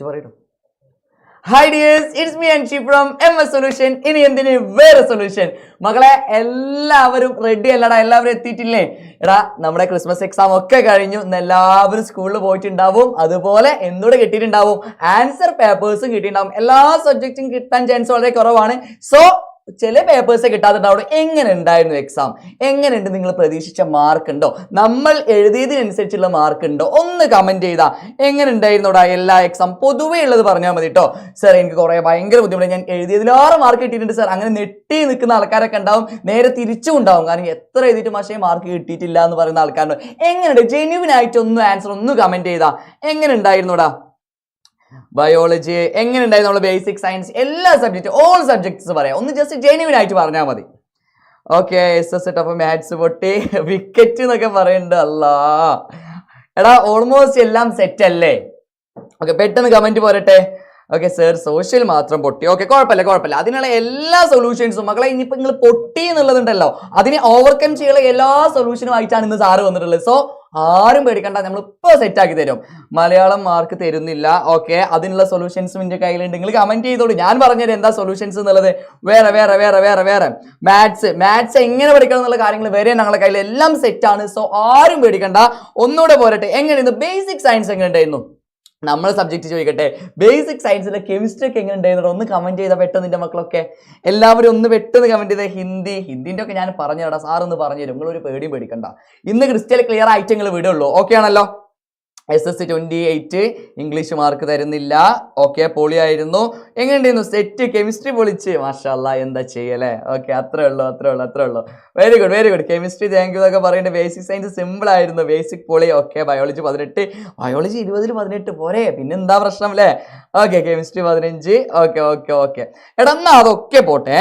പറയട്ടോ hi dears it's me and from M S solution ഇനി എന്തിന് വേറെ സൊല്യൂഷൻ മകളെ എല്ലാവരും റെഡി അല്ലടാ എല്ലാവരും എത്തിയിട്ടില്ലേ? എടാ നമ്മുടെ ക്രിസ്മസ് എക്സാം ഒക്കെ കഴിഞ്ഞു. ഇന്ന് എല്ലാവരും സ്കൂളിൽ പോയിട്ടുണ്ടാവും. അതുപോലെ എന്തുകൂടെ കിട്ടിയിട്ടുണ്ടാവും. ആൻസർ പേപ്പേഴ്സും കിട്ടിയിട്ടുണ്ടാവും. എല്ലാ സബ്ജക്റ്റും കിട്ടാൻ ചാൻസ് വളരെ കുറവാണ്. സോ ചില പേപ്പേഴ്സ് കിട്ടാത്തുണ്ടാവും എങ്ങനെ ഉണ്ടായിരുന്നു എക്സാം എങ്ങനെയുണ്ട് നിങ്ങൾ പ്രതീക്ഷിച്ച മാർക്ക് ഉണ്ടോ? നമ്മൾ എഴുതിയതിനനുസരിച്ചുള്ള മാർക്ക് ഉണ്ടോ? ഒന്ന് കമന്റ് ചെയ്താൽ എങ്ങനെ ഉണ്ടായിരുന്നോടാ എല്ലാ എക്സാം പൊതുവേ ഉള്ളത് പറഞ്ഞാൽ മതി കേട്ടോ സാർ എനിക്ക് കുറെ ഭയങ്കര ബുദ്ധിമുട്ട് ഞാൻ എഴുതിയതിലാറ് മാർക്ക് കിട്ടിയിട്ടുണ്ട് സാർ അങ്ങനെ നെട്ടി നിൽക്കുന്ന ആൾക്കാരൊക്കെ ഉണ്ടാവും. നേരെ തിരിച്ചും ഉണ്ടാവും. കാരണം എത്ര എഴുതിയിട്ട് മാഷേ മാർക്ക് കിട്ടിയിട്ടില്ല എന്ന് പറയുന്ന ആൾക്കാരുണ്ട്. എങ്ങനെയുണ്ട്? ജെന്യൂൻ ആയിട്ട് ഒന്ന് ആൻസർ ഒന്ന് കമന്റ് ചെയ്താൽ എങ്ങനെ ഉണ്ടായിരുന്നോടാ? ബയോളജി എങ്ങനെ ഉണ്ടായി നമ്മൾ ബേസിക് സയൻസ് എല്ലാ സബ്ജക്റ്റ് ഓൾ സബ്ജക്ട്സ് പറയാം. ഒന്ന് ജസ്റ്റ് ജെനുവിൻ ആയിട്ട് പറഞ്ഞാൽ മതി. ഓക്കെ എസ് എസ് അപ്പൊ മാത്സ് പൊട്ടി. വിക്കറ്റ് എന്നൊക്കെ പറയുന്നുണ്ട് അല്ലാ. എടാ ഓൾമോസ്റ്റ് എല്ലാം സെറ്റ് അല്ലേ? ഓക്കെ പെട്ടെന്ന് കമന്റ് പോരട്ടെ? ഓക്കെ സർ സോഷ്യൽ മാത്രം പൊട്ടി. ഓക്കെ കുഴപ്പമില്ല കുഴപ്പമില്ല. അതിനുള്ള എല്ലാ സൊല്യൂഷൻസും മക്കളെ ഇനിയിപ്പോൾ നിങ്ങൾ പൊട്ടി എന്നുള്ളതുണ്ടല്ലോ. അതിനെ ഓവർകം ചെയ്യാനുള്ള എല്ലാ സൊല്യൂഷനും ആയിട്ടാണ് ഇന്ന് സാറ് വന്നിട്ടുള്ളത്. സോ ആരും പേടിക്കണ്ട നമ്മൾ ഇപ്പോൾ സെറ്റ് ആക്കി തരും. മലയാളം മാർക്ക് തരുന്നില്ല. ഓക്കെ അതിനുള്ള സൊല്യൂഷൻസും എന്റെ കയ്യിലുണ്ട്. നിങ്ങൾ കമന്റ് ചെയ്തോളൂ. ഞാൻ പറഞ്ഞത് എന്താ സൊല്യൂഷൻസ് എന്നുള്ളത്? വേറെ വേറെ വേറെ വേറെ വേറെ. മാത്സ് മാത്സ് എങ്ങനെ പഠിക്കണം എന്നുള്ള കാര്യങ്ങൾ വരെ ഞങ്ങളുടെ കയ്യിൽ എല്ലാം സെറ്റാണ് സോ ആരും പേടിക്കണ്ട. ഒന്നുകൂടെ പോരട്ടെ. എങ്ങനെയായിരുന്നു ബേസിക് സയൻസ് എങ്ങനെ ഉണ്ടായിരുന്നു നമ്മളെ സബ്ജക്റ്റ് ചോദിക്കട്ടെ? ബേസിക് സയൻസിലെ കെമിസ്ട്രി ഒക്കെ എങ്ങനെ ഉണ്ടായിരുന്നു ഒന്ന് കമന്റ് ചെയ്താൽ പെട്ടെന്ന് നിന്റെ മക്കളൊക്കെ. എല്ലാവരും ഒന്ന് പെട്ടെന്ന് കമന്റ് ചെയ്ത. ഹിന്ദി. ഹിന്ദിന്റെ ഒക്കെ ഞാൻ പറഞ്ഞു തരാം സാർ ഒന്ന് പറഞ്ഞു തരും നിങ്ങളൊരു പേടിയും പേടിക്കണ്ട. ഇന്ന് ക്രിസ്റ്റൽ ക്ലിയർ ആയിട്ട് നിങ്ങൾ വിടുള്ളൂ. ഓക്കെ ആണല്ലോ? Yes yes twenty eight English mark തരുന്നില്ല. ഓക്കെ പൊളിയായിരുന്നു. എങ്ങനെയുണ്ടായിരുന്നു? സെറ്റ് കെമിസ്ട്രി പൊളിച്ച്. മാഷല്ല എന്താ ചെയ്യല്ലേ ഓക്കെ അത്രേ ഉള്ളൂ അത്രേ ഉള്ളൂ അത്രേ ഉള്ളൂ. Very good very good chemistry thank you എന്നൊക്കെ പറയുന്നത് ബേസിക് സയൻസ് സിമ്പിൾ ആയിരുന്നു. ബേസിക് പൊളി. ഓക്കെ ബയോളജി പതിനെട്ട്. ബയോളജി ഇരുപതിൽ പതിനെട്ട്. പോരെ. പിന്നെ എന്താ പ്രശ്നം അല്ലേ? ഓക്കെ കെമിസ്ട്രി പതിനഞ്ച്. ഓക്കെ ഓക്കെ ഓക്കെ എടാ എന്നാ അതൊക്കെ പോട്ടെ.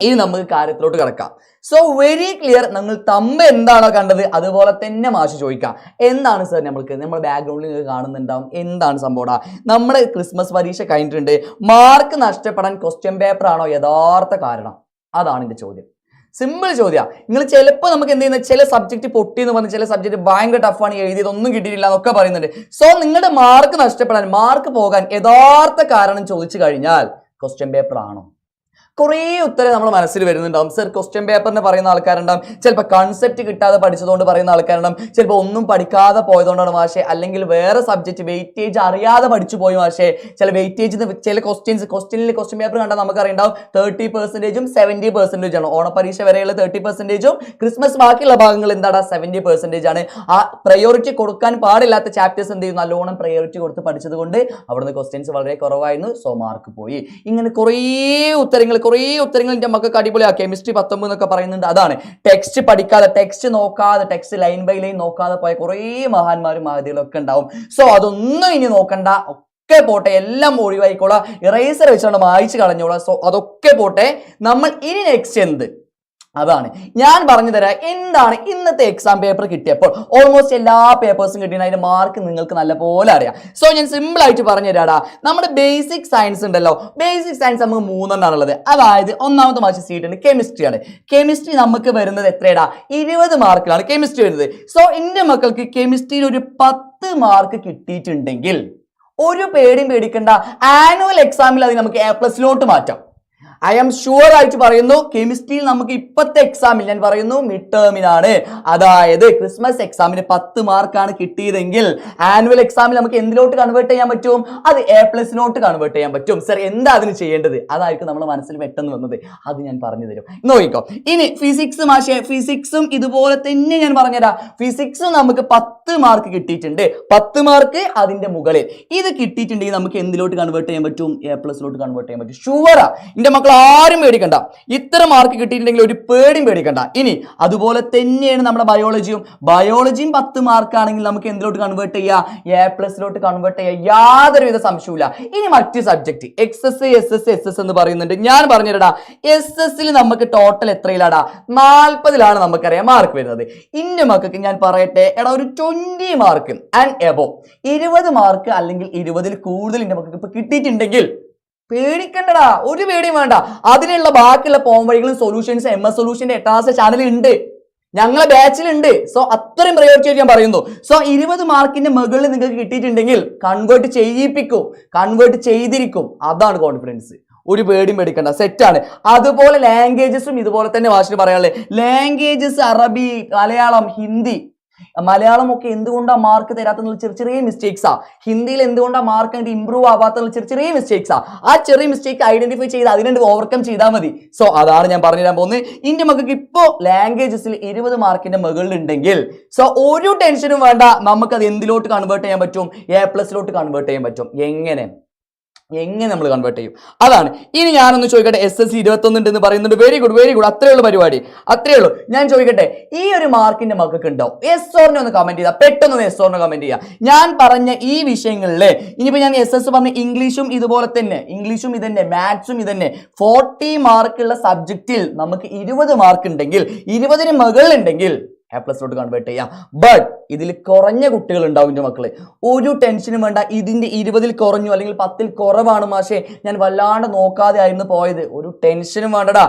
ഇനി നമുക്ക് കാര്യത്തിലോട്ട് കിടക്കാം. സോ വെരി ക്ലിയർ നിങ്ങൾ തമ്മ എന്താണോ കണ്ടത് അതുപോലെ തന്നെ മാഷ് ചോദിക്കാം. എന്താണ് സർ നമ്മൾക്ക്? നമ്മുടെ ബാക്ക്ഗ്രൗണ്ടിൽ നിങ്ങൾ കാണുന്നുണ്ടാവും. എന്താണ് സംഭവം നമ്മുടെ ക്രിസ്മസ് പരീക്ഷ കഴിഞ്ഞിട്ടുണ്ട്. മാർക്ക് നഷ്ടപ്പെടാൻ ക്വസ്റ്റ്യൻ പേപ്പർ ആണോ യഥാർത്ഥ കാരണം? അതാണ് എന്റെ ചോദ്യം. സിമ്പിൾ ചോദ്യം. നിങ്ങൾ ചിലപ്പോൾ നമുക്ക് എന്ത് ചെയ്യുന്നത്? ചില സബ്ജക്റ്റ് പൊട്ടി എന്ന് പറഞ്ഞ് ചില സബ്ജക്റ്റ് ഭയങ്കര ടഫാണ് എഴുതിയത് ഒന്നും കിട്ടിയിട്ടില്ല എന്നൊക്കെ പറയുന്നുണ്ട്. സോ നിങ്ങളുടെ മാർക്ക് നഷ്ടപ്പെടാൻ മാർക്ക് പോകാൻ യഥാർത്ഥ കാരണം ചോദിച്ചു കഴിഞ്ഞാൽ ക്വസ്റ്റ്യൻ പേപ്പർ ആണോ? കുറേ ഉത്തരം നമ്മൾ മനസ്സിൽ വരുന്നുണ്ടാവും. സർ ക്വസ്റ്റ്യൻ പേപ്പറിന് പറയുന്ന ആൾക്കാരുണ്ടാവും. ചിലപ്പോൾ കൺസെപ്റ്റ് കിട്ടാതെ പഠിച്ചതുകൊണ്ട് പറയുന്ന ആൾക്കാരുണ്ടാവും. ചിലപ്പോൾ ഒന്നും പഠിക്കാതെ പോയതുകൊണ്ടാണ് മാഷെ. അല്ലെങ്കിൽ വേറെ സബ്ജക്റ്റ് വെയിറ്റേജ് അറിയാതെ പഠിച്ചു പോയി മാഷെ. ചില വെയിറ്റേജ് ചില ക്വസ്റ്റ്യൻസ് ക്വസ്റ്റ്യനിൽ ക്വസ്റ്റ്യൻ പേപ്പർ കണ്ടാൽ നമുക്കറിയുണ്ടാവും. തേർട്ടി പെർസെന്റേജും സെവന്റി പെർസെന്റേജ് ആണ്. ഓണപരീക്ഷ വരെയുള്ള തേർട്ടി പെർസെന്റേജും ക്രിസ്മസ് ബാക്കിയുള്ള ഭാഗങ്ങൾ എന്താടാ? സെവന്റി പെർസെന്റേജ് ആണ്. ആ പ്രയോറിറ്റി കൊടുക്കാൻ പാടില്ലാത്ത ചാപ്റ്റേഴ്സ് എന്ത് ചെയ്യും? നല്ലോണം പ്രയോറിറ്റി കൊടുത്ത് പഠിച്ചത് കൊണ്ട് അവിടുന്ന് ക്വസ്റ്റ്യൻസ് വളരെ കുറവായിരുന്നു. സോ മാർക്ക് പോയി. ഇങ്ങനെ കുറേ ഉത്തരങ്ങൾ കുറേ ഉത്തരങ്ങൾ എന്റെ മക്കൾക്ക് അടിപൊളിയാ കെമിസ്ട്രി പത്തൊമ്പത് എന്നൊക്കെ പറയുന്നുണ്ട്. അതാണ്. ടെക്സ്റ്റ് പഠിക്കാതെ ടെക്സ്റ്റ് നോക്കാതെ ടെക്സ്റ്റ് ലൈൻ ബൈ ലൈൻ നോക്കാതെ പോയ കുറേ മഹാന്മാരും മഹതികളൊക്കെ ഉണ്ടാവും. സോ അതൊന്നും ഇനി നോക്കണ്ട. ഒക്കെ പോട്ടെ എല്ലാം ഒഴിവായിക്കോളാം. ഇറേസർ വെച്ചുകൊണ്ട് മായിച്ച് കളഞ്ഞോളാം. സോ അതൊക്കെ പോട്ടെ. നമ്മൾ ഇനി നെക്സ്റ്റ് എന്ത്? അതാണ്. ഞാൻ പറഞ്ഞു തരാം എന്താണ് ഇന്നത്തെ എക്സാം പേപ്പർ കിട്ടിയപ്പോൾ. ഓൾമോസ്റ്റ് എല്ലാ പേപ്പേഴ്സും കിട്ടിയ അതിന്റെ മാർക്ക് നിങ്ങൾക്ക് നല്ലപോലെ അറിയാം. സോ ഞാൻ സിമ്പിൾ ആയിട്ട് പറഞ്ഞു തരാടാ. നമ്മുടെ ബേസിക് സയൻസ് ഉണ്ടല്ലോ. ബേസിക് സയൻസ് നമുക്ക് മൂന്നെണ്ണമാണ് ഉള്ളത് അതായത് ഒന്നാമത്തെ മാർക്ക് സീറ്റ് ഉണ്ട്. കെമിസ്ട്രി ആണ്. കെമിസ്ട്രി നമുക്ക് വരുന്നത് എത്രയടാ? ഇരുപത് മാർക്കിലാണ് കെമിസ്ട്രി വരുന്നത്. സോ എന്റെ മക്കൾക്ക് കെമിസ്ട്രിയിൽ ഒരു പത്ത് മാർക്ക് കിട്ടിയിട്ടുണ്ടെങ്കിൽ ഒരു പേടിയും പേടിക്കണ്ട. ആനുവൽ എക്സാമിൽ അത് നമുക്ക് എ പ്ലസിലോട്ട് മാറ്റാം. ഐ എം ഷുവർ ആയിട്ട് പറയുന്നു കെമിസ്ട്രിയിൽ നമുക്ക് ഇപ്പോഴത്തെ എക്സാമിൽ ഞാൻ പറയുന്നു മിഡ് ടേമിനാണ് അതായത് ക്രിസ്മസ് എക്സാമിന് പത്ത് മാർക്കാണ് കിട്ടിയതെങ്കിൽ ആനുവൽ എക്സാമിൽ നമുക്ക് എന്തിലോട്ട് കൺവേർട്ട് ചെയ്യാൻ പറ്റും? അത് എ പ്ലസിലോട്ട് കൺവേർട്ട് ചെയ്യാൻ പറ്റും. സർ എന്താ അതിന് ചെയ്യേണ്ടത്? അതായിരിക്കും നമ്മൾ മനസ്സിൽ പെട്ടെന്ന് വന്നത്. അത് ഞാൻ പറഞ്ഞു തരും. നോക്കിക്കോ. ഇനി ഫിസിക്സ് മാഷേ ഫിസിക്സും ഇതുപോലെ തന്നെ ഞാൻ പറഞ്ഞുതരാം. ഫിസിക്സും നമുക്ക് പത്ത് മാർക്ക് കിട്ടിയിട്ടുണ്ട്. പത്ത് മാർക്ക് അതിന്റെ മുകളിൽ. ഇത് കിട്ടിയിട്ടുണ്ടെങ്കിൽ നമുക്ക് എന്തിലോട്ട് കൺവേർട്ട് ചെയ്യാൻ പറ്റും? എ പ്ലസിലോട്ട് കൺവേർട്ട് ചെയ്യാൻ പറ്റും. ഷുവറാ എന്റെ മക്കൾ ആരും പേടിക്കണ്ട. ഇത്ര മാർക്ക് കിട്ടിയിട്ടുണ്ടെങ്കിൽ ഒരു പേടിയും പേടിക്കണ്ട. ഇനി അതുപോലെ തന്നെയാണ് നമ്മുടെ ബയോളജിയും ബയോളജിയും പത്ത് മാർക്ക് ആണെങ്കിൽ നമുക്ക് എന്തിലോട്ട് കൺവേർട്ട് ചെയ്യാം? എ പ്ലസിലോട്ട് കൺവേർട്ട് ചെയ്യാം. യാതൊരുവിധ സംശയമില്ല ഇനി മറ്റ് subject X yes yes yes yes yes എന്ന് പറയുന്നുണ്ട്. ഞാൻ പറഞ്ഞുതരടാ. എസ് എസിൽ നമുക്ക് ടോട്ടൽ എത്രയിലാടാ? നാൽപ്പതിലാണ് നമുക്കറിയാം മാർക്ക് വരുന്നത്. ഇന്റെ മക്കൾക്ക് ഞാൻ പറയട്ടെ. എടാ ഒരു ട്വന്റി മാർക്ക് ആൻഡ് എബോ ഇരുപത് മാർക്ക് അല്ലെങ്കിൽ ഇരുപതിൽ കൂടുതൽ ഇന്റെ മക്കൾക്ക് ഇപ്പൊ കിട്ടിയിട്ടുണ്ടെങ്കിൽ പേടിക്കണ്ടടാ. ഒരു പേടിയും വേണ്ട. അതിനുള്ള ബാക്കിയുള്ള പോം വഴികളും സൊല്യൂഷൻസ് എം എസ് സൊല്യൂഷന്റെ എട്ടാമത്തെ ചാനൽ ഉണ്ട്. ഞങ്ങളെ ബാച്ചിലുണ്ട് സോ അത്രയും പ്രയോറിറ്റി ഞാൻ പറയുന്നു. സോ ഇരുപത് മാർക്കിന്റെ മുകളിൽ നിങ്ങൾക്ക് കിട്ടിയിട്ടുണ്ടെങ്കിൽ കൺവേർട്ട് ചെയ്യിപ്പിക്കും. കൺവേർട്ട് ചെയ്തിരിക്കും. അതാണ് കോൺഫിഡൻസ് ഒരു പേടിയും പേടിക്കണ്ട. സെറ്റാണ് അതുപോലെ ലാംഗ്വേജസും ഇതുപോലെ തന്നെ വാശിന് പറയാനുള്ളത്. ലാംഗ്വേജസ് അറബി മലയാളം ഹിന്ദി മലയാളം ഒക്കെ എന്തുകൊണ്ടാണ് മാർക്ക് തരാത്തുള്ള ചെറിയ ചെറിയ മിസ്റ്റേക്സാ ഹിന്ദിയിൽ എന്തുകൊണ്ടാണ് മാർക്ക് അതിന്റെ ഇമ്പ്രൂവ് ആവാത്തുള്ള ചെറിയ ചെറിയ മിസ്റ്റേക്സാ ആ. ചെറിയ മിസ്റ്റേക്ക് ഐഡന്റിഫൈ ചെയ്ത് അതിനെ ഓവർകം ചെയ്താൽ മതി. സോ അതാണ് ഞാൻ പറഞ്ഞു തരാൻ പോകുന്നത്. ഇന്ത്യ മക്കൾക്ക് ഇപ്പോൾ ലാംഗ്വേജസിൽ ഇരുപത് മാർക്കിന്റെ മുകളിലുണ്ടെങ്കിൽ സോ ഒരു ടെൻഷനും വേണ്ട. നമുക്കത് എന്തിലോട്ട് കൺവേർട്ട് ചെയ്യാൻ പറ്റും? എ പ്ലസിലോട്ട് കൺവേർട്ട് ചെയ്യാൻ പറ്റും. എങ്ങനെ? എങ്ങനെ നമ്മൾ കൺവേർട്ട് ചെയ്യും? അതാണ്. ഇനി ഞാനൊന്ന് ചോദിക്കട്ടെ എസ് എസ് സി ഇരുപത്തൊന്ന് ഉണ്ടെന്ന് പറയുന്നുണ്ട്. വെരി ഗുഡ് വെരി ഗുഡ് അത്രേ ഉള്ളൂ പരിപാടി. അത്രേ ഉള്ളൂ. ഞാൻ ചോദിക്കട്ടെ ഈ ഒരു മാർക്കിന്റെ മക്കൾക്ക് ഉണ്ടാവും എസ് ഓറിനെ ഒന്ന് കമന്റ് ചെയ്താൽ പെട്ടെന്ന് എസ് ഓറിനെ കമന്റ് ചെയ്യാം. ഞാൻ പറഞ്ഞ ഈ വിഷയങ്ങളിൽ ഇനിയിപ്പോ ഞാൻ എസ് എസ് പറഞ്ഞ ഇംഗ്ലീഷും ഇതുപോലെ തന്നെ ഇംഗ്ലീഷും ഇതന്നെ മാത്സും ഇതന്നെ ഫോർട്ടി മാർക്കുള്ള സബ്ജക്റ്റിൽ നമുക്ക് ഇരുപത് മാർക്ക് ഉണ്ടെങ്കിൽ ഇരുപതിന് മുകളിലുണ്ടെങ്കിൽ എ പ്ലസിലോട്ട് കൺവേർട്ട് ചെയ്യാം. ബട്ട് ഇതിൽ കുറഞ്ഞ കുട്ടികൾ ഉണ്ടാവും എന്റെ മക്കളെ. ഒരു ടെൻഷനും വേണ്ട. ഇതിന്റെ ഇരുപതിൽ കുറഞ്ഞു അല്ലെങ്കിൽ പത്തിൽ കുറവാണ് മാഷേ. ഞാൻ വല്ലാണ്ട് നോക്കാതെ ആയിരുന്നു പോയത്. ഒരു ടെൻഷനും വേണ്ടടാ.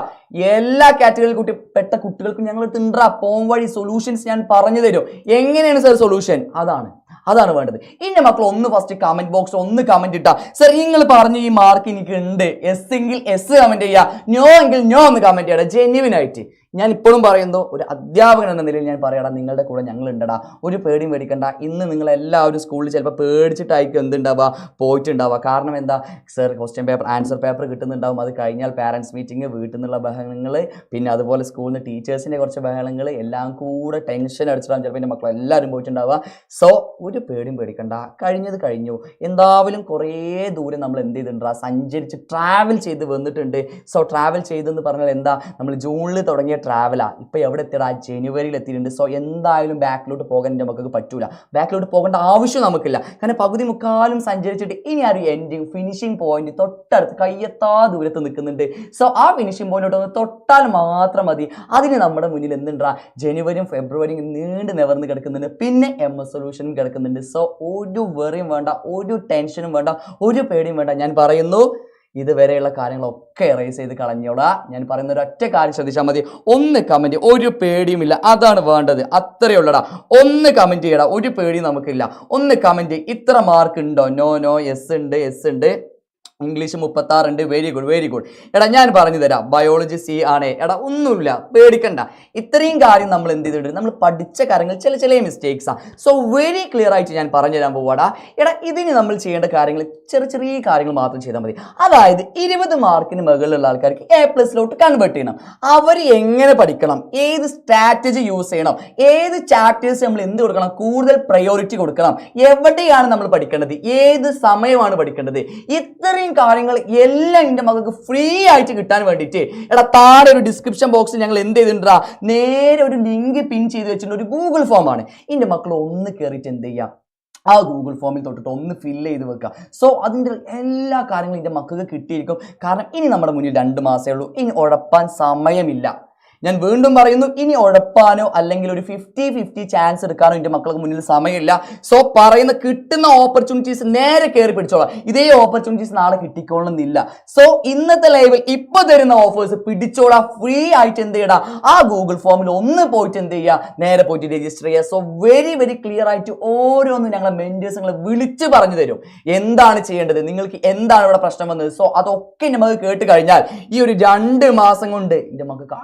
എല്ലാ കാറ്റഗറിയിൽ കുട്ടി പെട്ട കുട്ടികൾക്കും ഞങ്ങൾ തിണ്ടാ പോം വഴി സൊല്യൂഷൻസ് ഞാൻ പറഞ്ഞു തരും. എങ്ങനെയാണ് സർ സൊല്യൂഷൻ അതാണ്. അതാണ് വേണ്ടത്. എന്റെ മക്കൾ ഒന്ന് ഫസ്റ്റ് കമന്റ് ബോക്സ് ഒന്ന് കമന്റ് ഇട്ടാ. സർ നിങ്ങൾ പറഞ്ഞ ഈ മാർക്ക് എനിക്ക് ഉണ്ട് എസ് എങ്കിൽ എസ് കമന്റ് ചെയ്യുക നോ എങ്കിൽ നോ എന്ന് കമന്റ് ചെയ്യണം ജെന്യുവിൻ ആയിട്ട്. ഞാൻ ഇപ്പോഴും പറയുന്നു ഒരു അധ്യാപകൻ എന്ന നിലയിൽ ഞാൻ പറയടാ നിങ്ങളുടെ കൂടെ ഞങ്ങൾ ഉണ്ടടാ ഒരു പേടിയും പേടിക്കണ്ട. ഇന്ന് നിങ്ങൾ എല്ലാവരും സ്കൂളിൽ ചിലപ്പോൾ പേടിച്ചിട്ടായിരിക്കും എന്തുണ്ടാവുക? പോയിട്ടുണ്ടാവുക. കാരണം എന്താ? Sir question paper answer paper കിട്ടുന്നുണ്ടാവും. അത് കഴിഞ്ഞാൽ പാരൻസ് മീറ്റിംഗ് വീട്ടിൽ നിന്നുള്ള ബഹളങ്ങൾ പിന്നെ അതുപോലെ സ്കൂളിൽ നിന്ന് ടീച്ചേഴ്സിന്റെ കുറച്ച് ബഹളങ്ങൾ എല്ലാം കൂടെ ടെൻഷൻ അടിച്ചിട്ടാണ് ചിലപ്പോൾ എന്റെ മക്കൾ എല്ലാവരും പോയിട്ടുണ്ടാവുക. സോ ഒരു പേടിയും പേടിക്കണ്ട. കഴിഞ്ഞത് കഴിഞ്ഞു. എന്തായാലും കുറേ ദൂരം നമ്മൾ എന്ത് ചെയ്തിട്ടുണ്ട്? സഞ്ചരിച്ച് ട്രാവൽ ചെയ്ത് വന്നിട്ടുണ്ട്. സോ ട്രാവൽ ചെയ്തെന്ന് പറഞ്ഞാൽ എന്താ? നമ്മൾ ജൂണിൽ തുടങ്ങിയ ട്രാവലാ ഇപ്പോൾ എവിടെ എത്തിയടാ ജനുവരിയിൽ എത്തിയിട്ടുണ്ട് സോ എന്തായാലും ബാക്കിലോട്ട് പോകാൻ നമുക്ക് പറ്റൂല. ബാക്കിലോട്ട് പോകേണ്ട ആവശ്യം നമുക്കില്ല. കാരണം പകുതി മുക്കാലും സഞ്ചരിച്ചിട്ട് ഇനി ആ ഒരു എൻഡിങ് ഫിനിഷിംഗ് പോയിന്റ് തൊട്ടടുത്ത് കയ്യെത്താ ദൂരത്ത് നിൽക്കുന്നുണ്ട്. സോ ആ ഫിനിഷിംഗ് പോയിന്റ് ഒന്ന് തൊട്ടാൽ മാത്രം മതി. അതിന് നമ്മുടെ മുന്നിൽ എന്തുണ്ടാ? ജനുവരിയും ഫെബ്രുവരിയും നീണ്ട് നിവർന്ന് കിടക്കുന്നുണ്ട്. പിന്നെ എം എസ് സൊല്യൂഷനും കിടക്കുന്നുണ്ട്. സോ ഒരു വെറിയും വേണ്ട ഒരു ടെൻഷനും വേണ്ട ഒരു പേടിയും വേണ്ട. ഞാൻ പറയുന്നു ഇതുവരെയുള്ള കാര്യങ്ങളൊക്കെ എറേസ് ചെയ്ത് കളഞ്ഞോടാ. ഞാൻ പറയുന്ന ഒരു ഒറ്റ കാര്യം ശ്രദ്ധിച്ചാൽ മതി. ഒന്ന് കമന്റ് ഒരു പേടിയുമില്ല. അതാണ് വേണ്ടത്. അത്രയേ ഉള്ളടാ. ഒന്ന് കമന്റ് ചെയ്യടാ. ഒരു പേടി നമുക്കില്ല. ഒന്ന് കമന്റ് ഇത്ര മാർക്ക് ഉണ്ടോ? നോ നോ എസ് ഉണ്ട് എസ് ഉണ്ട്. ഇംഗ്ലീഷ് മുപ്പത്താറുണ്ട്. വെരി ഗുഡ് വെരി ഗുഡ് എടാ ഞാൻ പറഞ്ഞു തരാം. ബയോളജി സി ആണേ. എടാ ഒന്നുമില്ല. പേടിക്കണ്ട. ഇത്രയും കാര്യം നമ്മൾ എന്ത് ചെയ്തിട്ടുണ്ട്? നമ്മൾ പഠിച്ച കാര്യങ്ങൾ ചില ചില മിസ്റ്റേക്സാണ് സോ വെരി ക്ലിയർ ആയിട്ട് ഞാൻ പറഞ്ഞു തരാൻ പോവാടാ. എടാ ഇതിന് നമ്മൾ ചെയ്യേണ്ട കാര്യങ്ങൾ ചെറിയ ചെറിയ കാര്യങ്ങൾ മാത്രം ചെയ്താൽ മതി. അതായത് ഇരുപത് മാർക്കിന് മുകളിലുള്ള ആൾക്കാർക്ക് എ പ്ലസിലോട്ട് കൺവേർട്ട് ചെയ്യണം. അവർ എങ്ങനെ പഠിക്കണം? ഏത് സ്ട്രാറ്റജി യൂസ് ചെയ്യണം? ഏത് ചാപ്റ്റേഴ്സ് നമ്മൾ എന്ത് കൊടുക്കണം? കൂടുതൽ പ്രയോറിറ്റി കൊടുക്കണം. എവിടെയാണ് നമ്മൾ പഠിക്കേണ്ടത്? ഏത് സമയമാണ് പഠിക്കേണ്ടത്? ഇത്രയും കാര്യങ്ങൾ എല്ലാം എന്റെ മകൾക്ക് ഫ്രീ ആയിട്ട് കിട്ടാൻ വേണ്ടിയിട്ട്. എടാ താഴെ ഒരു ഡിസ്ക്രിപ്ഷൻ ബോക്സിൽ ഞങ്ങൾ എന്ത് ചെയ്തിട്ടുണ്ടാ? നേരെ ഒരു ലിങ്ക് പിൻ ചെയ്ത് വെച്ചിട്ടുണ്ട്. ഒരു ഗൂഗിൾ ആണ്. എന്റെ മക്കൾ ഒന്ന് കയറിയിട്ട് എന്ത് ചെയ്യാം? ആ ഗൂഗിൾ ഫോമിൽ തൊട്ടിട്ട് ഒന്ന് ഫിൽ ചെയ്ത് വെക്കുക. സോ അതിന്റെ എല്ലാ കാര്യങ്ങളും എന്റെ മക്കൾക്ക് കിട്ടിയിരിക്കും. കാരണം ഇനി നമ്മുടെ മുന്നിൽ രണ്ട് മാസമേ ഉള്ളൂ. ഇനി ഉഴപ്പാൻ സമയമില്ല. ഞാൻ വീണ്ടും പറയുന്നു ഇനി ഉഴപ്പാനോ അല്ലെങ്കിൽ ഒരു ഫിഫ്റ്റി ഫിഫ്റ്റി ചാൻസ് എടുക്കാനോ എന്റെ മക്കൾക്ക് മുന്നിൽ സമയമില്ല. സോ പറയുന്ന കിട്ടുന്ന ഓപ്പർച്യൂണിറ്റീസ് നേരെ കയറി പിടിച്ചോളാം. ഇതേ ഓപ്പർച്യൂണിറ്റീസ് നാളെ കിട്ടിക്കോളുന്നില്ല. സോ ഇന്നത്തെ ലൈവിൽ ഇപ്പൊ തരുന്ന ഓഫേഴ്സ് പിടിച്ചോളാം. ഫ്രീ ആയിട്ട് എന്ത് ചെയ്യടാ ആ ഗൂഗിൾ ഫോമിൽ ഒന്ന് പോയിട്ട് എന്ത് ചെയ്യുക നേരെ പോയിട്ട് രജിസ്റ്റർ ചെയ്യുക സോ വെരി വെരി ക്ലിയർ ആയിട്ട് ഓരോന്നും ഞങ്ങളെ മെന്റേഴ്സ് നിങ്ങളെ വിളിച്ച് പറഞ്ഞു തരും. എന്താണ് ചെയ്യേണ്ടത്? നിങ്ങൾക്ക് എന്താണ് ഇവിടെ പ്രശ്നം വന്നത്? സോ അതൊക്കെ നമുക്ക് കേട്ട് കഴിഞ്ഞാൽ ഈ ഒരു രണ്ട് മാസം കൊണ്ട് എന്റെ മക്കൾക്ക്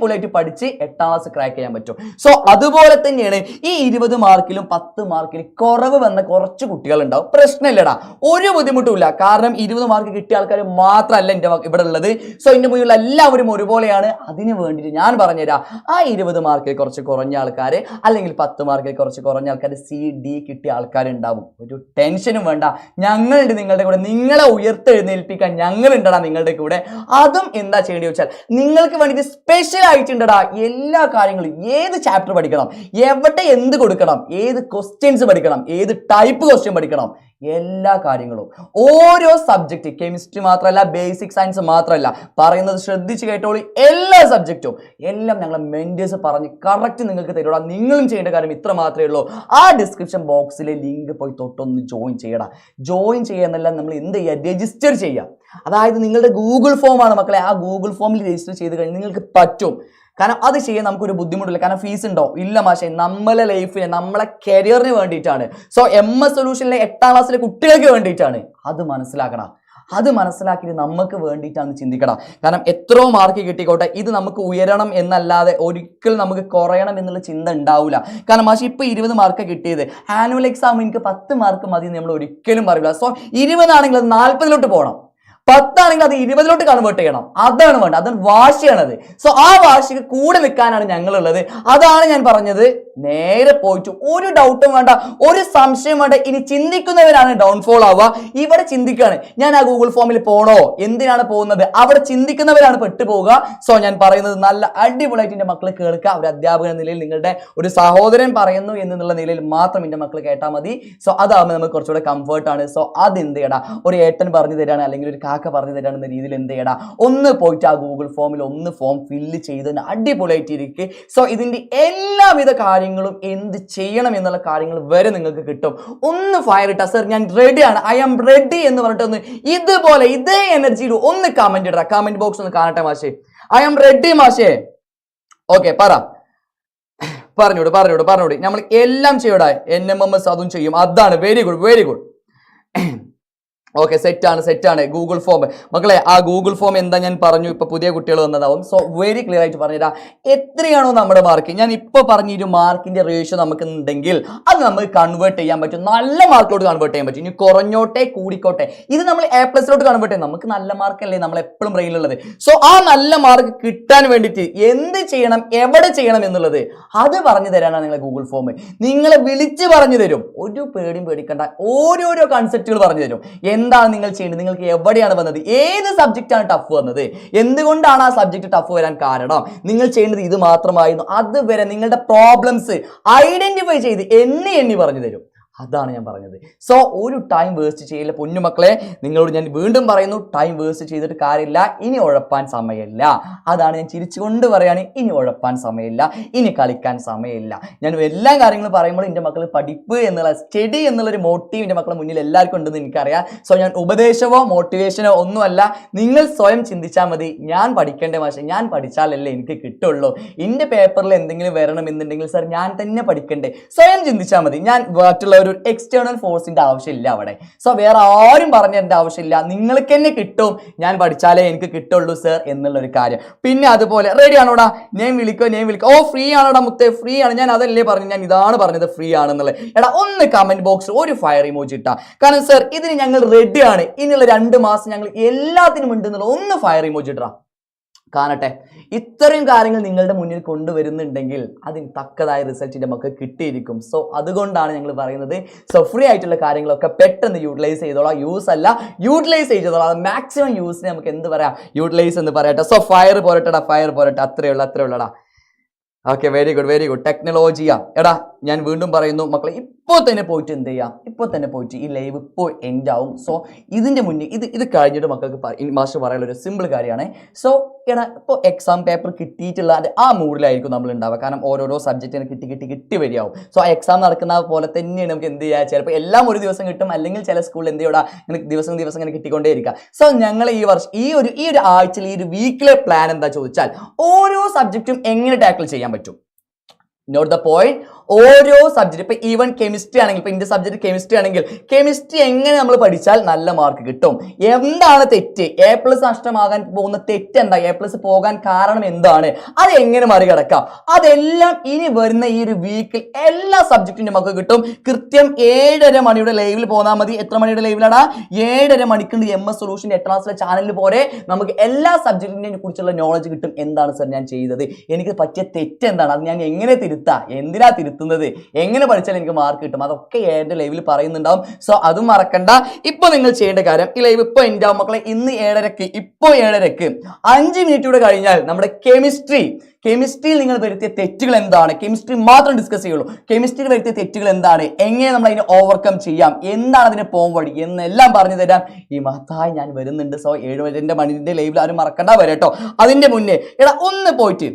അടിപൊളിയായിട്ട് പഠിച്ച് എട്ടാം ക്ലാസ് ക്രാക്ക് ചെയ്യാൻ പറ്റും. സോ അതുപോലെ തന്നെയാണ് ഈ ഇരുപത് മാർക്കിലും പത്ത് മാർക്കിലും കുറവ് വന്ന കുറച്ച് കുട്ടികൾ ഉണ്ടാവും പ്രശ്നമില്ലടാ. ഒരു ബുദ്ധിമുട്ടുമില്ല. കാരണം ഇരുപത് മാർക്ക് കിട്ടിയ ആൾക്കാർ മാത്രമല്ല എന്റെ ഇവിടെ ഉള്ളത്. സോ എന്റെ മുന്നിലുള്ള എല്ലാവരും ഒരുപോലെയാണ്. അതിന് വേണ്ടിയിട്ട് ഞാൻ പറഞ്ഞുതരാം. ആ ഇരുപത് മാർക്കിൽ കുറച്ച് കുറഞ്ഞ ആൾക്കാർ അല്ലെങ്കിൽ പത്ത് മാർക്കിൽ കുറച്ച് കുറഞ്ഞ ആൾക്കാർ സി ഡി കിട്ടിയ ആൾക്കാരുണ്ടാവും. ഒരു ടെൻഷനും വേണ്ട. ഞങ്ങളുണ്ട് നിങ്ങളുടെ കൂടെ. നിങ്ങളെ ഉയർത്തെഴുന്നേൽപ്പിക്കാൻ ഞങ്ങളുണ്ടടാ നിങ്ങളുടെ കൂടെ. അതും എന്താ ചെയ്യേണ്ടി വെച്ചാൽ നിങ്ങൾക്ക് വേണ്ടിയിട്ട് സ്പെഷ്യൽ ആയിട്ടുണ്ടടാ എല്ലാ കാര്യങ്ങളും ഏത് ചാപ്റ്റർ പഠിക്കണം? എവിടെ എന്ത് കൊടുക്കണം? ഏത് ക്വസ്റ്റ്യൻസ് പഠിക്കണം? ഏത് ടൈപ്പ് ക്വസ്റ്റ്യൻ പഠിക്കണം? എല്ലാ കാര്യങ്ങളും. ഓരോ സബ്ജക്റ്റ് കെമിസ്ട്രി മാത്രമല്ല ബേസിക് സയൻസ് മാത്രമല്ല പറയുന്നത് ശ്രദ്ധിച്ച് കേട്ടോളി എല്ലാ സബ്ജക്റ്റും എല്ലാം ഞങ്ങളെ മെന്റേഴ്സ് പറഞ്ഞ് കറക്റ്റ് നിങ്ങൾക്ക് തരുവാ നിങ്ങളും ചെയ്യേണ്ട കാര്യം ഇത്ര മാത്രമേ ഉള്ളൂ. ആ ഡിസ്ക്രിപ്ഷൻ ബോക്സിലെ ലിങ്ക് പോയി തൊട്ടൊന്ന് ജോയിൻ ചെയ്യടാ. ജോയിൻ ചെയ്യാന്നല്ല നമ്മൾ എന്ത് ചെയ്യുക രജിസ്റ്റർ ചെയ്യുക അതായത് നിങ്ങളുടെ ഗൂഗിൾ ഫോമാണ് മക്കളെ. ആ ഗൂഗിൾ ഫോമിൽ രജിസ്റ്റർ ചെയ്ത് കഴിഞ്ഞാൽ നിങ്ങൾക്ക് പറ്റും. കാരണം അത് ചെയ്യാൻ നമുക്കൊരു ബുദ്ധിമുട്ടില്ല. കാരണം ഫീസ് ഉണ്ടോ? ഇല്ല മാഷെ. നമ്മളെ ലൈഫിന് നമ്മളെ കരിയറിന് വേണ്ടിയിട്ടാണ്. സോ എം എസ് സൊല്യൂഷനിലെ എട്ടാം ക്ലാസ്സിലെ കുട്ടികൾക്ക് വേണ്ടിയിട്ടാണ്. അത് മനസ്സിലാക്കണം. അത് മനസ്സിലാക്കിയിട്ട് നമുക്ക് വേണ്ടിയിട്ടാണ് ചിന്തിക്കണം. കാരണം എത്രയോ മാർക്ക് കിട്ടിക്കോട്ടെ. ഇത് നമുക്ക് ഉയരണം എന്നല്ലാതെ ഒരിക്കലും നമുക്ക് കുറയണം എന്നുള്ള ചിന്ത ഉണ്ടാവില്ല കാരണം മാഷി ഇപ്പം ഇരുപത് മാർക്ക് കിട്ടിയത്. ആനുവൽ എക്സാം എനിക്ക് പത്ത് മാർക്ക് മതി നമ്മൾ ഒരിക്കലും പറയില്ല സോ ഇരുപതാണെങ്കിൽ അത് നാൽപ്പതിലോട്ട് പോകണം പത്താണെങ്കിൽ അത് ഇരുപതിലോട്ട് കൺവേർട്ട് ചെയ്യണം. അതാണ് വേണ്ടത്. അതാണ് വാശിയാണത്. സോ ആ വാശിക്ക് കൂടെ നിൽക്കാനാണ് ഞങ്ങളുള്ളത്. അതാണ് ഞാൻ പറഞ്ഞത്. നേരെ പോയിട്ട് ഒരു ഡൗട്ടും വേണ്ട ഒരു സംശയം വേണ്ട. ഇനി ചിന്തിക്കുന്നവരാണ് ഡൗൺഫോൾ ആവുക. ഇവിടെ ചിന്തിക്കുകയാണ് ഞാൻ ആ ഗൂഗിൾ ഫോമിൽ പോണോ? എന്തിനാണ് പോകുന്നത്? അവിടെ ചിന്തിക്കുന്നവരാണ് പെട്ടുപോവുക. സോ ഞാൻ പറയുന്നത് നല്ല അടിപൊളിയായിട്ട് എന്റെ മക്കൾ കേൾക്കുക. ഒരു അധ്യാപകൻ നിലയിൽ നിങ്ങളുടെ ഒരു സഹോദരൻ പറയുന്നു എന്നുള്ള നിലയിൽ മാത്രം എന്റെ മക്കൾ കേട്ടാൽ മതി. സോ അതാകുമ്പോൾ നമുക്ക് കുറച്ചുകൂടെ കംഫർട്ടാണ് സോ അത് ചെയ്യടാ? ഒരു ഏട്ടൻ പറഞ്ഞു തരാണ് അല്ലെങ്കിൽ ഒരു പറഞ്ഞു തരാണെന്ന രീതിയിൽ എന്ത് ചെയ്യടാ? ഒന്ന് പോയിട്ട് ആ ഗൂഗിൾ ഫോമിൽ ഒന്ന് ഫോം ഫില്ല് ചെയ്ത് അടിപൊളിയായിട്ട് ഇരിക്കുക സോ ഇതിന്റെ എല്ലാവിധ കാര്യങ്ങളും എന്ത് ചെയ്യണം എന്നുള്ള കാര്യങ്ങൾ വരെ നിങ്ങൾക്ക് കിട്ടും. ഒന്ന് ഫയർ ഇട്ടാ സർ ഞാൻ റെഡിയാണ് ഐ ആം റെഡി എന്ന് പറഞ്ഞിട്ട് ഒന്ന് ഇതുപോലെ ഇതേ എനർജിയിൽ ഒന്ന് കമന്റ് ഇടാ കമന്റ് ബോക്സ് ഒന്ന് കാണട്ടെ മാഷേ. ഐ ആം റെഡി മാഷേ. ഓക്കെ പറ. പറഞ്ഞോട് പറഞ്ഞോട് പറഞ്ഞോട് നമ്മൾ എല്ലാം ചെയ്യടാ. എൻ എം എം എസ് അതും ചെയ്യും. അതാണ്. Very good very good okay സെറ്റാണ് സെറ്റാണ് ഗൂഗിൾ ഫോം മക്കളെ ആ ഗൂഗിൾ ഫോം എന്താ ഞാൻ പറഞ്ഞു ഇപ്പൊ പുതിയ കുട്ടികൾ വന്നതാവും. സോ വെരി ക്ലിയർ ആയിട്ട് പറഞ്ഞുതരാം. എത്രയാണോ നമ്മുടെ മാർക്ക് ഞാൻ ഇപ്പൊ പറഞ്ഞ ഒരു മാർക്കിന്റെ റേഷ്യോ നമുക്ക് ഉണ്ടെങ്കിൽ അത് നമുക്ക് കൺവേർട്ട് ചെയ്യാൻ പറ്റും. നല്ല മാർക്കിലോട്ട് കൺവേർട്ട് ചെയ്യാൻ പറ്റും. ഇനി കുറഞ്ഞോട്ടെ കൂടിക്കോട്ടെ. ഇത് നമ്മൾ എ പ്ലസിലോട്ട് കൺവേർട്ട് ചെയ്യും. നമുക്ക് നല്ല മാർക്കല്ലേ നമ്മൾ എപ്പോഴും ബ്രെയിനിലുള്ളത് സോ ആ നല്ല മാർക്ക് കിട്ടാൻ വേണ്ടിയിട്ട് എന്ത് ചെയ്യണം എവിടെ ചെയ്യണം എന്നുള്ളത് അത് പറഞ്ഞു തരാനാണ് നിങ്ങളെ ഗൂഗിൾ ഫോം നിങ്ങളെ വിളിച്ച് പറഞ്ഞു തരും. ഒരു പേടിയും പേടിക്കണ്ട. ഓരോരോ കൺസെപ്റ്റുകൾ പറഞ്ഞു തരും. എന്താണ് നിങ്ങൾ ചെയ്യേണ്ടത്? നിങ്ങൾക്ക് എവിടെയാണ് വന്നത്? ഏത് സബ്ജക്റ്റാണ് ടഫ് വന്നത്? എന്തുകൊണ്ടാണ് ആ സബ്ജക്റ്റ് ടഫ് വരാൻ കാരണം? നിങ്ങൾ ചെയ്യേണ്ടത് ഇത് മാത്രമായിരുന്നു. അതുവരെ നിങ്ങളുടെ പ്രോബ്ലംസ് ഐഡന്റിഫൈ ചെയ്ത് എണ്ണി എണ്ണി പറഞ്ഞു തരും. അതാണ് ഞാൻ പറഞ്ഞത്. സോ ഒരു ടൈം വേസ്റ്റ് ചെയ്യില്ല പൊന്നുമക്കളെ. നിങ്ങളോട് ഞാൻ വീണ്ടും പറയുന്നു ടൈം വേസ്റ്റ് ചെയ്തിട്ട് കാര്യമില്ല. ഇനി ഉഴപ്പാൻ സമയമില്ല. അതാണ് ഞാൻ ചിരിച്ചുകൊണ്ട് പറയാണ്. ഇനി ഉഴപ്പാൻ സമയമില്ല. ഇനി കളിക്കാൻ സമയമില്ല. ഞാൻ എല്ലാ കാര്യങ്ങളും പറയുമ്പോൾ എന്റെ മക്കൾ പഠിപ്പ് എന്നുള്ള സ്റ്റഡി എന്നുള്ളൊരു മോട്ടീവ് എന്റെ മക്കളെ മുന്നിൽ എല്ലാവർക്കും ഉണ്ടെന്ന് എനിക്കറിയാം. സോ ഞാൻ ഉപദേശമോ മോട്ടിവേഷനോ ഒന്നുമല്ല. നിങ്ങൾ സ്വയം ചിന്തിച്ചാൽ മതി. ഞാൻ പഠിക്കേണ്ട മാഷെ ഞാൻ പഠിച്ചാലല്ലേ എനിക്ക് കിട്ടുള്ളൂ. എന്റെ പേപ്പറിൽ എന്തെങ്കിലും വരണമെന്നുണ്ടെങ്കിൽ സാർ ഞാൻ തന്നെ പഠിക്കണ്ടേ. സ്വയം ചിന്തിച്ചാൽ മതി. ഞാൻ മറ്റുള്ള ഒരു എക്സ്റ്റേണൽ ഫോഴ്സിന്റെ ആവശ്യമില്ല അവിടെ. സോ വേറെ ആരും പറഞ്ഞതിന്റെ ആവശ്യമില്ല. നിങ്ങൾക്ക് തന്നെ കിട്ടും. ഞാൻ പഠിച്ചാലേ എനിക്ക് കിട്ടുള്ളൂ സർ എന്നുള്ള ഒരു കാര്യം. പിന്നെ അതുപോലെ റെഡി ആണോടാ? ഞാൻ വിളിക്കോ? ഞാൻ വിളിക്കോ? ഓ ഫ്രീ ആണോടാ മുത്തേ? ഫ്രീ ആണ്. ഞാൻ അതല്ലേ പറഞ്ഞു ഞാൻ ഇതാണ് പറഞ്ഞത് ഫ്രീ ആണെന്നുള്ളത്. എടാ ഒന്ന് കമന്റ് ബോക്സ് ഒരു ഫയർ ഇമോജി ഇട്ടാ. കാരണം സർ ഇതിന് ഞങ്ങൾ റെഡിയാണ് ഇനിയുള്ള രണ്ട് മാസം ഞങ്ങൾ എല്ലാത്തിനും ഉണ്ട് എന്നുള്ള ഒന്ന് ഫയർ ഇമോജി ഇട്ടാ. കാണട്ടെ. ഇത്രയും കാര്യങ്ങൾ നിങ്ങളുടെ മുന്നിൽ കൊണ്ടുവരുന്നുണ്ടെങ്കിൽ അതിന് തക്കതായ റിസൾട്ട് നമുക്ക് കിട്ടിയിരിക്കും. സോ അതുകൊണ്ടാണ് ഞങ്ങൾ പറയുന്നത്. സോ ഫ്രീ ആയിട്ടുള്ള കാര്യങ്ങളൊക്കെ പെട്ടെന്ന് യൂട്ടിലൈസ് ചെയ്തോളാം. യൂസ് അല്ല യൂട്ടിലൈസ് ചെയ്തോളാം അത് മാക്സിമം യൂസിന് നമുക്ക് എന്ത് പറയാം? യൂട്ടിലൈസ് എന്ന് പറയട്ടെ. സോ ഫയർ പോരട്ടെടാ ഫയർ പോരട്ടെ. അത്രേ ഉള്ളൂ അത്രേ okay very good very good ടെക്നോളജിയാ എടാ ഞാൻ വീണ്ടും പറയുന്നു മക്കളെ ഇപ്പോൾ തന്നെ പോയിട്ട് എന്ത് ചെയ്യാം? ഇപ്പോൾ തന്നെ പോയിട്ട് ഈ ലൈവ് ഇപ്പോൾ എൻഡ് ആവും. സോ ഇതിന്റെ മുന്നേ ഇത് ഇത് കഴിഞ്ഞിട്ട് മക്കൾക്ക് മാസ്റ്റർ പറയാനുള്ള ഒരു സിമ്പിൾ കാര്യമാണ്. സോ എടാ ഇപ്പോൾ എക്സാം പേപ്പർ കിട്ടിയിട്ടുള്ള അത് ആ മൂഡിലായിരിക്കും നമ്മൾ ഉണ്ടാവുക. കാരണം ഓരോരോ സബ്ജക്റ്റിന് കിട്ടി കിട്ടി കിട്ടി വരികയാവും. സോ ആ എക്സാം നടക്കുന്ന പോലെ തന്നെയാണ് നമുക്ക് എന്ത് ചെയ്യുക ചിലപ്പോൾ എല്ലാം ഒരു ദിവസം കിട്ടും. അല്ലെങ്കിൽ ചില സ്കൂളിൽ എന്ത് ചെയ്യടാ ഇങ്ങനെ ദിവസം ദിവസം ഇങ്ങനെ കിട്ടിക്കൊണ്ടേ ഇരിക്കുക സോ ഞങ്ങൾ ഈ വർഷം ഈ ഒരു ഈ ഒരു ആഴ്ചയിൽ ഈ ഒരു വീക്കിലെ പ്ലാൻ എന്താ ചോദിച്ചാൽ ഓരോ സബ്ജക്റ്റും എങ്ങനെ ടാക്കിൾ ചെയ്യാൻ പറ്റും? നോട്ട് ദ പോയിന്റ് ഓരോ സബ്ജക്റ്റ് ഇപ്പൊ ഈവൻ കെമിസ്ട്രി ആണെങ്കിൽ ഇപ്പൊ ഇന്ത്യ സബ്ജക്ട് കെമിസ്ട്രി ആണെങ്കിൽ കെമിസ്ട്രി എങ്ങനെ നമ്മൾ പഠിച്ചാൽ നല്ല മാർക്ക് കിട്ടും. എന്താണ് തെറ്റ്? എ പ്ലസ് നഷ്ടമാകാൻ പോകുന്ന തെറ്റ് എന്താ? എ പ്ലസ് പോകാൻ കാരണം എന്താണ്? അത് എങ്ങനെ മറികടക്കാം? അതെല്ലാം ഇനി വരുന്ന ഈ ഒരു വീക്കിൽ എല്ലാ സബ്ജക്റ്റിനും നമുക്ക് കിട്ടും. കൃത്യം ഏഴര മണിയുടെ ലൈവിൽ പോന്നാൽ മതി. എത്ര മണിയുടെ ലൈവിലാണ് ഏഴര മണിക്കുണ്ട് എം എസ് സൊല്യൂഷൻ എട്ടാം ചാനലിൽ പോരെ. നമുക്ക് എല്ലാ സബ്ജക്റ്റിനെ കുറിച്ചുള്ള നോളജ് കിട്ടും. എന്താണ് സർ ഞാൻ ചെയ്തത്? എനിക്ക് പറ്റിയ തെറ്റ് എന്താണ്? അത് ഞാൻ എങ്ങനെ തിരുത്താം? എന്തിനാ തിരുത്തുന്നത് എങ്ങനെ പഠിച്ചാൽ എനിക്ക് മാർക്ക് കിട്ടും. അതൊക്കെ എന്റെ ലൈവിൽ പറയുന്നുണ്ടാവും. സോ അതും മറക്കണ്ട. ഇപ്പൊ നിങ്ങൾ ചെയ്യേണ്ട കാര്യം ഈ ലൈവ് ഇപ്പൊ എന്റെ മക്കളെ ഇന്ന് ഏഴരക്ക് ഇപ്പൊ ഏഴരക്ക്. അഞ്ച് മിനിറ്റ് കൂടെ കഴിഞ്ഞാൽ നമ്മുടെ കെമിസ്ട്രി കെമിസ്ട്രിയിൽ നിങ്ങൾ വരുത്തിയ തെറ്റുകൾ എന്താണ്? കെമിസ്ട്രി മാത്രം ഡിസ്കസ് ചെയ്യുള്ളൂ. കെമിസ്ട്രിയിൽ വരുത്തിയ തെറ്റുകൾ എന്താണ്? എങ്ങനെ നമ്മൾ അതിനെ ഓവർകം ചെയ്യാം? എന്താണ് അതിനെ പോകാൻ വഴി? എന്നെല്ലാം പറഞ്ഞു തരാം ഈ മഹത്തായി ഞാൻ വരുന്നുണ്ട്. സോ ഏഴ് മണിന്റെ ലൈവിൽ ആരും മറക്കണ്ട. വരട്ടോ. അതിന്റെ മുന്നേ എടാ ഒന്ന് പോയിട്ട്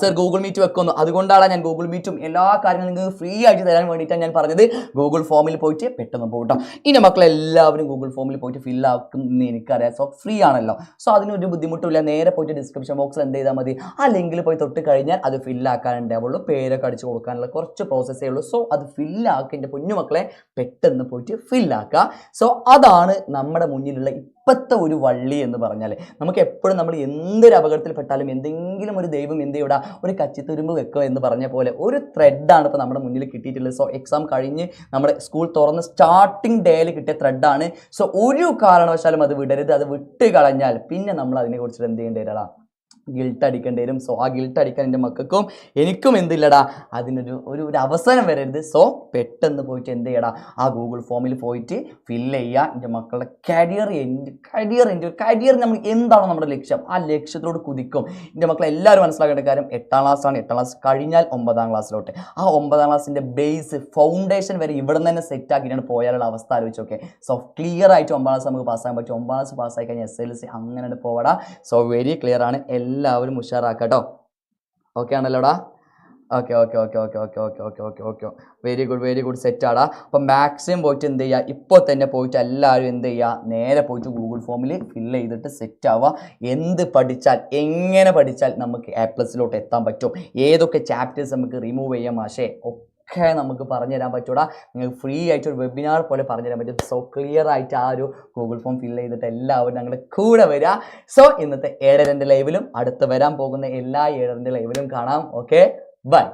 സർ ഗൂഗിൾ മീറ്റ് വെക്കുന്നു. അതുകൊണ്ടാണ് ഞാൻ ഗൂഗിൾ മീറ്റും എല്ലാ കാര്യങ്ങളും നിങ്ങൾക്ക് ഫ്രീ ആയിട്ട് തരാൻ വേണ്ടിയിട്ടാണ് ഞാൻ പറഞ്ഞത്. ഗൂഗിൾ ഫോമിൽ പോയിട്ട് പെട്ടെന്ന് പോകട്ടോ. ഇനി മക്കളെല്ലാവരും ഗൂഗിൾ ഫോമിൽ പോയിട്ട് ഫിൽ ആക്കും എന്ന് എനിക്കറിയാം. സോ ഫ്രീ ആണല്ലോ. സോ അതിനൊരു ബുദ്ധിമുട്ടില്ല നേരെ പോയിട്ട് ഡിസ്ക്രിപ്ഷൻ ബോക്സ് എന്ത് ചെയ്താൽ മതി. ആ ലിങ്കിൽ പോയി തൊട്ട് കഴിഞ്ഞാൽ അത് fill ആക്കാനുണ്ടാവുള്ളൂ പേരൊക്കെ അടിച്ച് കൊടുക്കാനുള്ള കുറച്ച് പ്രോസസ്സേ ഉള്ളൂ സോ അത് ഫില്ലാക്കി എന്റെ കുഞ്ഞുമക്കളെ പെട്ടെന്ന് പോയിട്ട് ഫില്ലാക്കുക സോ അതാണ് നമ്മുടെ മുന്നിലുള്ള ഇപ്പോഴത്തെ ഒരു വള്ളി എന്ന് പറഞ്ഞാൽ നമുക്ക് എപ്പോഴും നമ്മൾ എന്തൊരു അപകടത്തിൽ പെട്ടാലും എന്തെങ്കിലും ഒരു ദൈവം എന്ത് ചെയ്യൂടാ? ഒരു കച്ചിത്തുരുമ്പ് വെക്കുക എന്ന് പറഞ്ഞ പോലെ ഒരു ത്രെഡാണ് ഇപ്പോൾ നമ്മുടെ മുന്നിൽ കിട്ടിയിട്ടുള്ളത്. സോ എക്സാം കഴിഞ്ഞ് നമ്മുടെ സ്കൂൾ തുറന്ന് സ്റ്റാർട്ടിങ് ഡേയിൽ കിട്ടിയ ത്രെഡാണ് സോ ഒരു കാരണവശാലും അത് വിടരുത് അത് വിട്ട് കളഞ്ഞാൽ പിന്നെ നമ്മൾ അതിനെക്കുറിച്ചിട്ട് എന്ത് ചെയ്യേണ്ടി വരടാ ഗിൽട്ട് അടിക്കേണ്ടി വരും സോ ആ ഗിൽട്ട് അടിക്കാൻ എന്റെ മക്കൾക്കും എനിക്കും എന്തില്ലടാ? അതിനൊരു ഒരു ഒരു അവസരം വരരുത്. സോ പെട്ടെന്ന് പോയിട്ട് എന്ത് ചെയ്യടാ? ആ ഗൂഗിൾ ഫോമിൽ പോയിട്ട് ഫില്ല് ചെയ്യുക. എന്റെ മക്കളുടെ കരിയർ എന്റെ കരിയർ എന്റെ കരിയർ നമ്മൾ എന്താണോ നമ്മുടെ ലക്ഷ്യം ആ ലക്ഷ്യത്തിലോട് കുതിക്കും. എന്റെ മക്കളെ എല്ലാവരും മനസ്സിലാക്കേണ്ട കാര്യം എട്ടാം ക്ലാസ്സാണ് എട്ടാം ക്ലാസ് കഴിഞ്ഞാൽ ഒമ്പതാം ക്ലാസ്സിലോട്ട് ആ ഒമ്പതാം ക്ലാസ്സിന്റെ ബേസ് ഫൗണ്ടേഷൻ വരെ ഇവിടെ നിന്ന് തന്നെ സെറ്റ് ആക്കിയിട്ടാണ് പോയാലുള്ള അവസ്ഥ ആലോചിച്ചൊക്കെ സോ ക്ലിയർ ആയിട്ട് ഒമ്പതാം ക്ലാസ് നമുക്ക് പാസ്സാകാൻ പറ്റും. ഒമ്പതാം ക്ലാസ് പാസ്സായി കഴിഞ്ഞാൽ എസ് എൽ സി അങ്ങനെ പോവാടാ. സോ വെരി ക്ലിയർ ആണ്. എല്ലാവരും ഉഷാറാക്കട്ടോ. Okay ആണല്ലോടാ? Okay okay okay okay okay okay okay okay okay very good very good set ആടാ. അപ്പം മാക്സിമം പോയിട്ട് എന്ത് ചെയ്യുക ഇപ്പോൾ തന്നെ പോയിട്ട് എല്ലാവരും എന്ത് ചെയ്യുക നേരെ പോയിട്ട് ഗൂഗിൾ ഫോമിൽ ഫില്ല് ചെയ്തിട്ട് സെറ്റ് ആവുക എന്ത് പഠിച്ചാൽ എങ്ങനെ പഠിച്ചാൽ നമുക്ക് എ പ്ലസിലോട്ട് എത്താൻ പറ്റും? ഏതൊക്കെ ചാപ്റ്റേഴ്സ് നമുക്ക് റിമൂവ് ചെയ്യാം മാഷേ? ഒക്കെ നമുക്ക് പറഞ്ഞു തരാൻ പറ്റൂടാ. നിങ്ങൾക്ക് ഫ്രീ ആയിട്ട് ഒരു വെബിനാർ പോലെ പറഞ്ഞു തരാൻ പറ്റും. സോ ക്ലിയർ ആയിട്ട് ആ ഒരു ഗൂഗിൾ ഫോം ഫില്ല് ചെയ്തിട്ട് എല്ലാവരും ഞങ്ങളുടെ കൂടെ വരിക സോ ഇന്നത്തെ ഏഴരന്റെ ലൈവിലും അടുത്ത് വരാൻ പോകുന്ന എല്ലാ ഏഴരന്റെ ലൈവിലും കാണാം. Okay bye